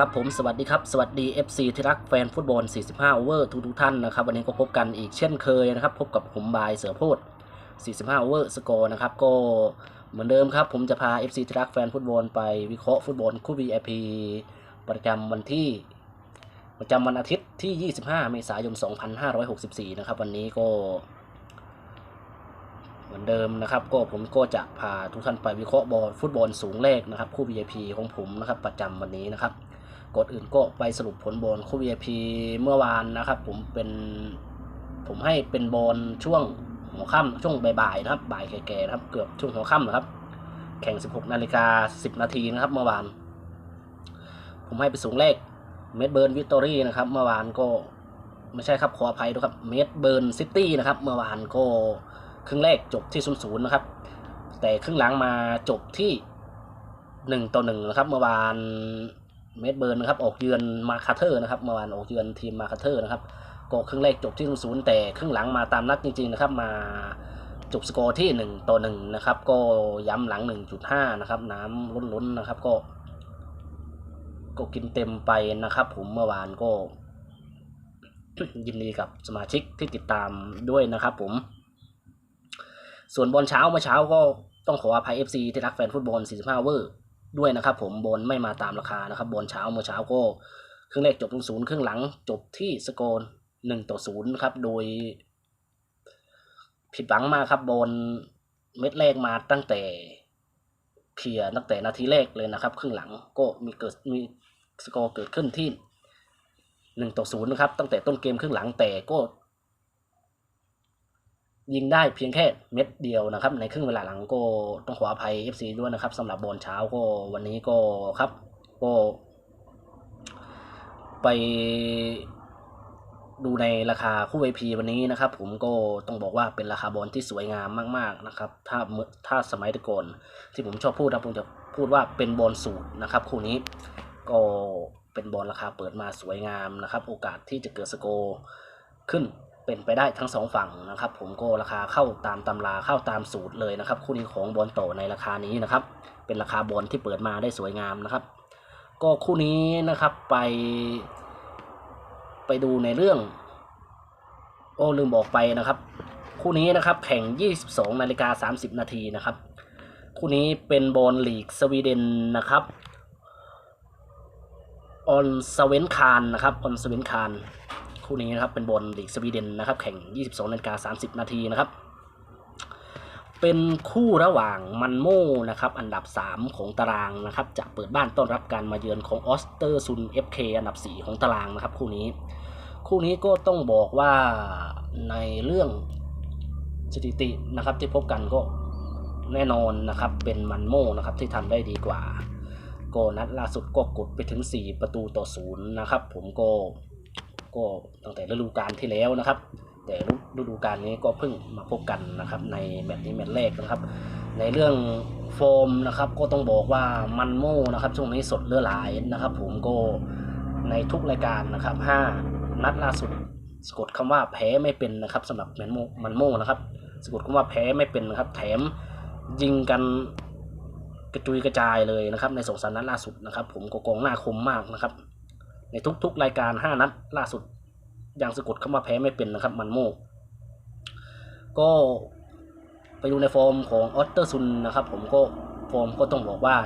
ครับผมสวัสดีครับ สวัสดี FC ที่รักแฟนฟุตบอล 45 โอเวอร์ทุกทุกท่านนะครับ วันนี้ก็พบกันอีกเช่นเคยนะครับ พบกับผมบายเสือโพด45 โอเวอร์สกอร์นะครับ ก็เหมือนเดิมครับ ผมจะพา FC ที่รักแฟนฟุตบอลไปวิเคราะห์ฟุตบอลคู่ VIP ประจำวันที่ ประจำวันอาทิตย์ที่ 25 เมษายน 2564 นะครับ วันนี้ก็เหมือนเดิมนะครับก็ผมก็จะพาทุกท่านไปวิเคราะห์บอลฟุตบอลสูงเลขนะครับคู่ VIP ของผมนะครับประจำวันนี้นะครับ กดอื่นก็ไปสรุปผลบอลคู่ VIP เมื่อวานนะครับ ผมเป็นผมให้เป็นบอลช่วงหัวค่ำช่วงบ่ายๆนะครับ บ่ายแก่ๆนะครับ เกือบช่วงหัวค่ำนะครับ แข่ง 16นาฬิกา10 นาทีนะครับ เมื่อวาน ผมให้ไปสูงเลขเมดเบิร์นวิตตอรี่นะครับ เมื่อวานก็ไม่ใช่ครับขออภัยด้วยครับเมดเบิร์นซิตี้นะครับ เมื่อวานก็ครึ่งแรกจบที่0 0นะครับ แต่ครึ่งหลังมาจบที่1ต่อ1นะครับ เมื่อวาน เมดเบิร์นนะครับออกเยือนมาคาเทอร์นะครับเมื่อวานออกเยือนทีมมาคาเทอร์นะครับก็ครึ่งแรกจบที่0 0แต่ครึ่งหลังมาตามนัดจริงๆนะครับมาจบสกอร์ที่ 1 ต่อ1นะครับก็ย้ำหลัง 1.5 นะครับ น้ำล้นๆนะครับก็ ก็กินเต็มไปนะครับผมเมื่อวานก็ ยินดีกับสมาชิกที่ติดตามด้วยนะครับผม ส่วนบอลเช้าเมื่อเช้าก็ต้องขออภัย FC ที่รักแฟนฟุตบอล 45 เวอร์ ด้วยนะครับ ผมบอลไม่มาตามราคานะครับบอลเช้าเมื่อเช้าก็ครึ่งแรกจบศูนย์ครึ่งหลังจบที่สกอร์หนึ่งต่อศูนย์ครับ โดย ผิดหวังมากครับบอลเม็ดแรกมาตั้งแต่เคลียรตั้งแต่นาทีแรกเลยนะครับ ครึ่งหลังก็มีเกิดมีสกอร์เกิดขึ้นที่หนึ่งต่อศูนย์นะครับ ตั้งแต่ต้นเกมครึ่งหลังแต่ก็ ยิงได้เพียงแค่เม็ดเดียวนะครับ ในครึ่งเวลาหลังก็ต้องขออภัย FC ด้วยนะครับสำหรับบอลเช้าก็วันนี้ก็ครับก็ไปดูในราคาคู่ IP วันนี้นะครับ ผมก็ต้องบอกว่าเป็นราคาบอลที่สวยงามมาก ๆนะครับ ถ้าเมื่อถ้าสมัยต่ก่อนที่ผมชอบพูดนะผมจะพูดว่าเป็นบอลสูตรนะครับ คู่นี้ก็เป็นบอลราคาเปิดมาสวยงามนะครับ โอกาสที่จะเกิดสกอร์ขึ้น เป็นไปได้ทั้งสองฝั่งนะครับ ผมก็ราคาเข้าตามตำราเข้าตามสูตรเลยนะครับ คู่นี้ของบอลโตในราคานี้นะครับ เป็นราคาบอลที่เปิดมาได้สวยงามนะครับ ก็คู่นี้นะครับไป ไปดูในเรื่องโอ้ลืมบอกไปนะครับ คู่นี้นะครับแข่ง 22นาฬิกา30 นาทีนะครับ คู่นี้เป็นบอลลีกสวีเดนนะครับออนสเวนคานนะครับออนสเวนคาน คู่นี้นะครับเป็นบอลลีกสวีเดนนะครับแข่ง 22นาฬิกา30 นาทีนะครับ เป็นคู่ระหว่างมันโม่นะครับอันดับ 3 ของตารางนะครับจะเปิดบ้านต้อนรับการมาเยือนของออสเตอร์ซุน FK อันดับ 4 ของตารางนะครับคู่นี้ คู่นี้ก็ต้องบอกว่าในเรื่องสถิตินะครับที่พบกันก็แน่นอนนะครับเป็นมันโม่นะครับที่ทำได้ดีกว่าก็นัดล่าสุดก็กดไปถึง 4 ประตูต่อศูนย์นะครับ ผมก็ ก็ตั้งแต่ฤดูกาลที่แล้วนะครับ แต่ฤดูกาลนี้ก็เพิ่งมาพบกันนะครับ ในแมตช์นี้แมตช์แรกนะครับ ในเรื่องโฟมนะครับ ก็ต้องบอกว่ามันโม่นะครับ ช่วงนี้สดเลือหลายนะครับ ผมก็ในทุกรายการนะครับ5นัดล่าสุดสะกดคำว่าแพ้ไม่เป็นนะครับสำหรับแมนโมมันโม่นะครับสะกดคำว่าแพ้ไม่เป็นนะครับ แถมยิงกันกระจุยกระจายเลยนะครับ ในสองสามนัดล่าสุดนะครับ ผมก็กองหน้าคมมากนะครับ ในทุกๆรายการ 5 นัดล่าสุดยังสะกดคำว่าแพ้ไม่เป็นนะครับมันโมก็ไปดูในฟอร์มของออสเตอร์ซุนนะครับ ผมก็ฟอร์มก็ต้องบอกว่า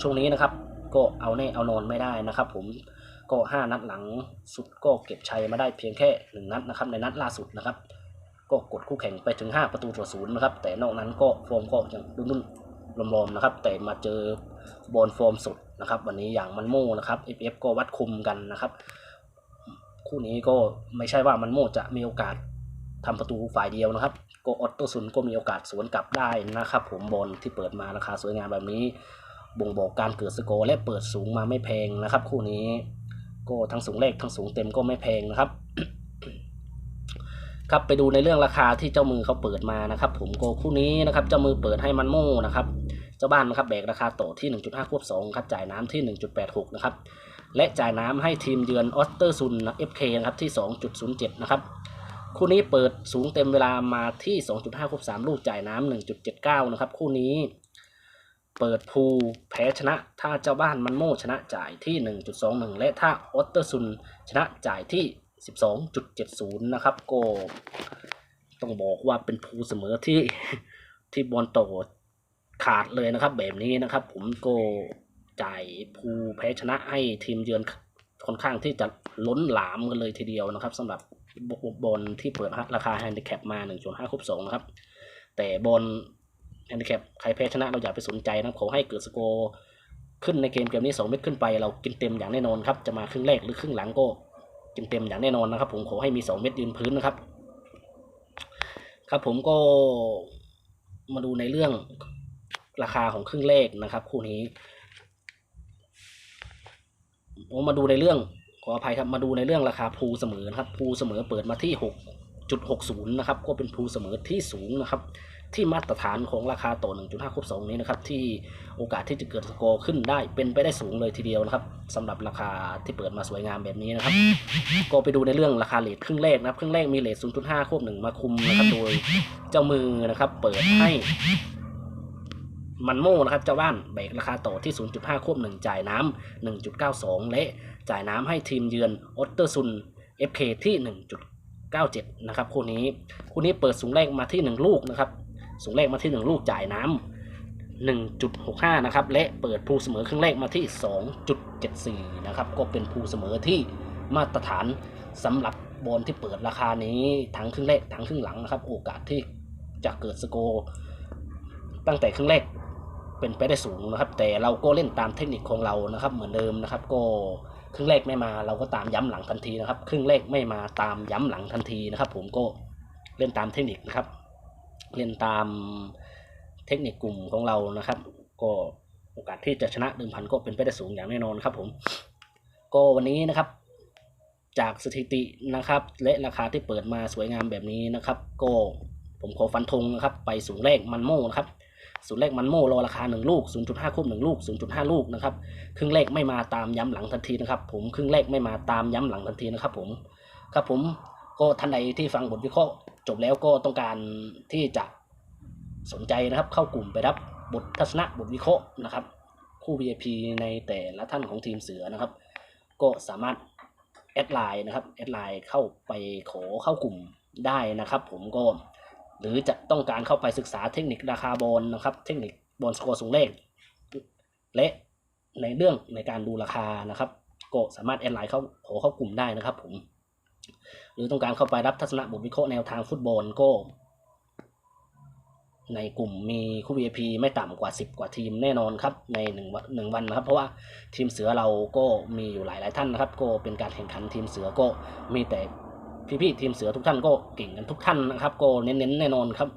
ช่วงนี้นะครับ ก็เอาแน่เอานอนไม่ได้นะครับ ผมก็ 5 นัดหลังสุดก็เก็บชัยมาได้เพียงแค่ 1 นัดนะครับ ในนัดล่าสุดนะครับ ก็กดคู่แข่งไปถึง 5 ประตูต่อศูนย์นะครับ แต่นอกนั้นก็ฟอร์มก็ยังรุ่นๆรอมๆนะครับ แต่มาเจอ บอลฟอร์มสุดนะครับ วันนี้อย่างมันโม่นะครับ FF ก็วัดคุมกันนะครับ คู่นี้ก็ไม่ใช่ว่ามันโม่จะมีโอกาสทำประตูฝ่ายเดียวนะครับก็ออตโตซุนก็มีโอกาสสวนกลับได้นะครับ ผมบอลที่เปิดมาราคาสวยงามแบบนี้ บ่งบอกการเกิดสกอร์และเปิดสูงมาไม่แพงนะครับ คู่นี้ก็ทั้งสูงเลขทั้งสูงเต็มก็ไม่แพงนะครับ ครับไปดูในเรื่องราคาที่เจ้ามือเขาเปิดมานะครับ ผมโกคู่นี้นะครับ เจ้ามือเปิดให้มันโม่นะครับ เจ้าบ้านนะครับแบกราคาโตที่ 1.5 ควบ2ครับจ่ายน้ำที่ 1.86 นะครับ และจ่ายน้ำให้ทีมเยือนออสเตอร์ซุนนะ FK นะครับที่ 2.07 นะครับคู่นี้เปิดสูงเต็มเวลามาที่ 2.5 ควบ3ลูกจ่ายน้ำ1.79 นะครับ คู่นี้เปิดพูลแพ้ชนะ ถ้าเจ้าบ้านมันโมชนะจ่ายที่ 1.21 และถ้าออตเตอร์ซุนชนะจ่ายที่ 12.70 นะครับก็ต้องบอกว่าเป็นพูลเสมอที่ที่บอลโต ขาดเลยนะครับ แบบนี้นะครับ ผมก็จ่ายพูแพ้ชนะให้ทีมเยือนค่อนข้างที่จะล้นหลามกันเลยทีเดียวนะครับสำหรับบอลที่เปิดราคาแฮนดิแคปมา1.5คูณ2นะครับ แต่บอลแฮนดิแคปใครแพ้ชนะเราอย่าไปสนใจนะครับขอให้เกิดสกอร์ขึ้นในเกมเกมนี้ 2 เม็ดขึ้นไปเรากินเต็มอย่างแน่นอนครับจะมาครึ่งแรกหรือครึ่งหลังก็กินเต็มอย่างแน่นอนนะครับ ผมขอให้มี 2 เม็ดยืนพื้นนะครับ ครับผมก็มาดูในเรื่อง ราคาของครึ่งแรกนะครับ คู่นี้ผมมาดูในเรื่องขออภัยครับมาดูในเรื่องราคาพูเสมอนะครับพูเสมอเปิดมาที่6.60นะครับก็เป็นพูเสมอที่สูงนะครับ ที่มาตรฐานของราคาต่อ1.5คูณ2นี้นะครับ ที่โอกาสที่จะเกิดสกอร์ขึ้นได้เป็นไปได้สูงเลยทีเดียวนะครับสำหรับราคาที่เปิดมาสวยงามแบบนี้นะครับ ก็ไปดูในเรื่องราคาเลทครึ่งแรกนะครับครึ่งแรกมีเลท0.5ควบหนึ่งมาคุมนะครับโดยเจ้ามือนะครับ เปิดให้ มันโม่นะครับเจ้าบ้านแบรกราคาต่อที่ 0.5 ควบ 1 จ่ายน้ำ1.92 และจ่ายน้ำให้ทีมเยือนออตเตอร์ซุน FK ที่ 1.97 นะครับคู่นี้คู่นี้เปิดสูงแรกมาที่ 1 ลูกนะครับสูงแรกมาที่ 1 ลูกจ่ายน้ำ1.65 นะครับ และเปิดพูเสมอครึ่งแรกมาที่ 2.74 นะครับ ก็เป็นพูเสมอที่มาตรฐานสำหรับบอลที่เปิดราคานี้ทั้งครึ่งแรกทั้งครึ่งหลังนะครับ โอกาสที่จะเกิดสกอร์ตั้งแต่ครึ่งแรก เป็นไปได้สูงนะครับ แต่เราก็เล่นตามเทคนิคของเรานะครับ เหมือนเดิมนะครับ ก็ครึ่งแรกไม่มา เราก็ตามย้ำหลังทันทีนะครับ ครึ่งแรกไม่มาตามย้ำหลังทันทีนะครับ ผมก็เล่นตามเทคนิคนะครับ เล่นตามเทคนิคกลุ่มของเรานะครับ ก็โอกาสที่จะชนะเดิมพันก็เป็นไปได้สูงอย่างแน่นอนครับ ผม ก็วันนี้นะครับ จากสถิตินะครับ และราคาที่เปิดมาสวยงามแบบนี้นะครับ ก็ผมขอฟันธงนะครับ ไปสูงแรกมันโม่นะครับ ศูนย์แรกมันโม่รอราคา 1 ลูก 0.5คูบ1ลูก 0.5 ลูกนะครับครึ่งแรกไม่มาตามย้ำหลังทันทีนะครับผมครึ่งแรกไม่มาตามย้ำหลังทันทีนะครับผมครับผมก็ท่านใดที่ฟังบทวิเคราะห์จบแล้วก็ต้องการที่จะสนใจนะครับเข้ากลุ่มไปรับบททัศนะบทวิเคราะห์นะครับ คู่ VIP ในแต่ละท่านของทีมเสือนะครับ ก็สามารถแอดไลน์นะครับแอดไลน์เข้าไปขอเข้ากลุ่มได้นะครับ ผมก็ หรือจะต้องการเข้าไปศึกษาเทคนิคราคาบอลนะครับ เทคนิคบอลสกอร์สูงเลข และในเรื่องในการดูราคานะครับ ก็สามารถแอดไลน์เข้าขอเข้ากลุ่มได้นะครับผมหรือต้องการเข้าไปรับทัศนบทวิเคราะห์แนวทางฟุตบอลก็ ในกลุ่มมีคู่ VIP ไม่ต่ำกว่า 10 กว่าทีมแน่นอนครับ ในหนึ่งวันหนึ่งวันนะครับ เพราะว่าทีมเสือเราก็มีอยู่หลายหลายๆท่านนะครับ ก็เป็นการแข่งขันทีมเสือก็มีแต่ พี่ๆทีมเสือทุกท่านก็เก่งกันทุกท่านนะครับ ก็เน้นๆแน่นอนครับ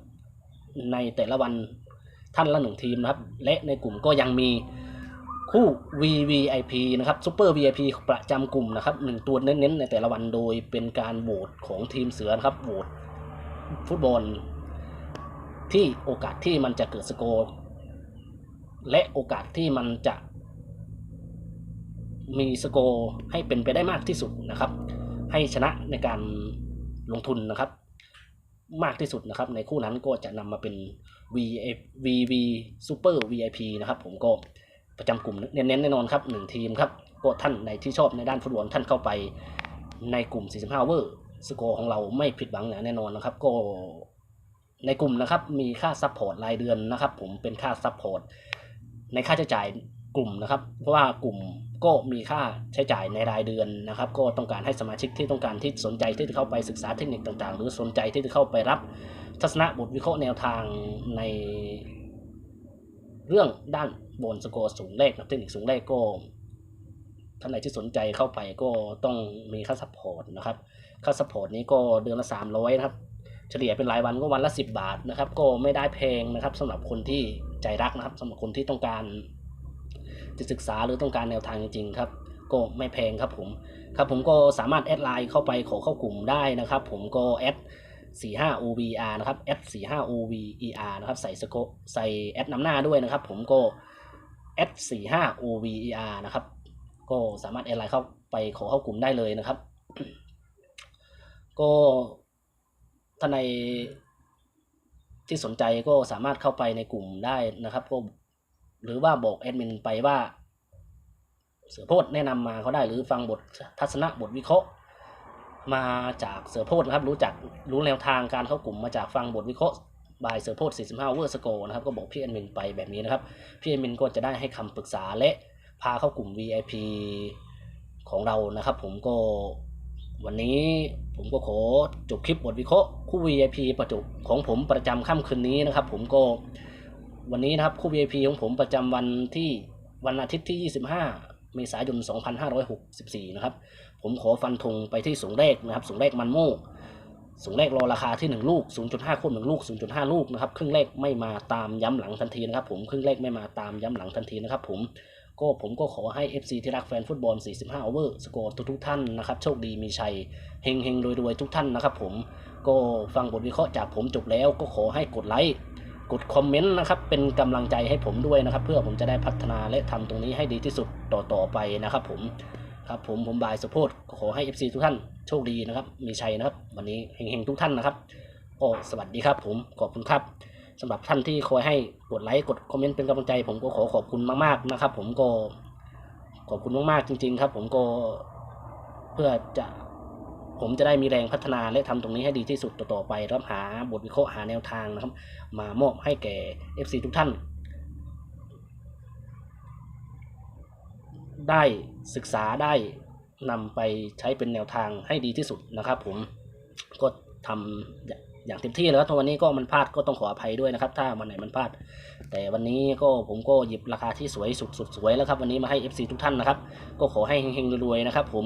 ในแต่ละวันท่านละหนึ่งทีมนะครับ และในกลุ่มก็ยังมีคู่ VVIP นะครับ Super VIP ประจำกลุ่มนะครับหนึ่งตัวเน้นๆในแต่ละวันโดยเป็นการโหวตของทีมเสือนะครับโหวตฟุตบอล ที่โอกาสที่มันจะเกิดสโกร์และโอกาสที่มันจะมีสโกร์ให้เป็นไปได้มากที่สุดนะครับ ให้ชนะในการลงทุนนะครับ มากที่สุดนะครับ ในคู่นั้นก็จะนำมาเป็น VF VV Super VIP นะครับ ผมก็ประจำกลุ่มเน้นๆแน่นอนครับหนึ่งทีมครับก็ท่านในที่ชอบในด้านฟุตบอลท่านเข้าไปในกลุ่ม 45 เวอร์สโกร์ของเราไม่ผิดหวังอย่างแน่นอนนะครับ ก็ในกลุ่มนะครับมีค่าซัพพอร์ตรายเดือนนะครับ ผมเป็นค่าซัพพอร์ตในค่าใช้จ่าย กลุ่มนะครับ เพราะว่ากลุ่มก็มีค่าใช้จ่ายในรายเดือนนะครับ ก็ต้องการให้สมาชิกที่ต้องการที่สนใจที่จะเข้าไปศึกษาเทคนิคต่างๆ หรือสนใจที่จะเข้าไปรับทัศนะบทวิเคราะห์แนวทางใน เรื่องด้านบนสกอร์สูงเลขนะเทคนิคสูงเลขก็ท่านไหนที่สนใจเข้าไปก็ต้องมีค่าซัพพอร์ตนะครับ ค่าซัพพอร์ตนี้ก็เดือนละ 300 นะครับ เฉลี่ยเป็นรายวันก็วันละ 10 บาทนะครับ ก็ไม่ได้แพงนะครับสำหรับคนที่ใจรักนะครับสำหรับคนที่ต้องการ จะศึกษาหรือต้องการแนวทางจริงๆครับก็ไม่แพงครับผมครับผมก็สามารถแอดไลน์เข้าไปขอเข้ากลุ่มได้นะครับ ผมก็แอด45 OVR นะครับแอด45 OVER นะครับ ใส่สโกใส่แอดนำหน้าด้วยนะครับ ผมก็แอด45 OVER นะครับ ก็สามารถแอดไลน์เข้าไปขอเข้ากลุ่มได้เลยนะครับ ก็ท่านในที่สนใจก็สามารถเข้าไปในกลุ่มได้นะครับก็ หรือว่าบอกแอดมินไปว่า เสือโพดแนะนำมาเขาได้หรือฟังบททัศนะบทวิเคราะห์ มาจากเสือโพดนะครับ รู้จักรู้แนวทางการเข้ากลุ่มมาจากฟังบทวิเคราะห์บายเสือโพด45เวอร์สโกนะครับก็บอกพี่แอดมินไปแบบนี้นะครับพี่แอดมินก็จะได้ให้คำปรึกษาและพาเข้ากลุ่ม VIP ของเรานะครับ ผมก็วันนี้ผมก็ขอจบคลิปบทวิเคราะห์คู่ VIP ประจุของผมประจำค่ำคืนนี้นะครับ ผมก็ วันนี้นะครับคู่ VIP ของผมประจำวันที่วันอาทิตย์ที่ 25 เมษายน 2564 นะครับ ผมขอฟันธงไปที่สูงแรกนะครับ สูงแรกมันโม่สูงแรกรอราคาที่ 1 ลูก 0.5ควบ1ลูก 0.5 ลูกนะครับ ครึ่งแรกไม่มาตามย้ำหลังทันทีนะครับ ผม ครึ่งแรกไม่มาตามย้ำหลังทันทีนะครับ ผม ก็ผมก็ขอให้ FC ที่รักแฟนฟุตบอล 45 โอเวอร์ สกอร์ทุกๆท่านนะครับ โชคดีมีชัย เฮงเฮงรวยรวยทุกท่านนะครับ ผม ก็ฟังบทวิเคราะห์จากผมจบแล้วก็ขอให้กดไลค์ กดคอมเมนต์นะครับเป็นกำลังใจให้ผมด้วยนะครับ เพื่อผมจะได้พัฒนาและทำตรงนี้ให้ดีที่สุดต่อๆไปนะครับ ผมครับผมผมบายสโพดขอให้ FC ทุกท่านโชคดีนะครับ มีชัยนะครับ วันนี้เฮงๆทุกท่านนะครับก็สวัสดีครับ ผมขอบคุณครับสำหรับท่านที่คอยให้กดไลค์กดคอมเมนต์เป็นกำลังใจ ผมก็ขอขอบคุณมากๆนะครับ ผมก็ขอบคุณมากๆจริง ๆ ครับ ผมก็เพื่อจะ ผมจะได้มีแรงพัฒนาและทำตรงนี้ให้ดีที่สุดต่อๆไปรับหาบทวิเคราะห์หาแนวทางนะครับ มามอบให้แก่ FC ทุกท่าน ได้ศึกษาได้นำไปใช้เป็นแนวทางให้ดีที่สุดนะครับ ผมก็ทำอย่าอย่างเต็มที่แล้วทุกวันนี้ก็มันพลาดก็ต้องขออภัยด้วยนะครับ ถ้าวันไหนมันพลาด แต่วันนี้ก็ผมก็หยิบราคาที่สวยสุดสุดสวยแล้วครับ วันนี้มาให้ FC ทุกท่านนะครับ ก็ขอให้เฮงๆรวยๆนะครับ ผม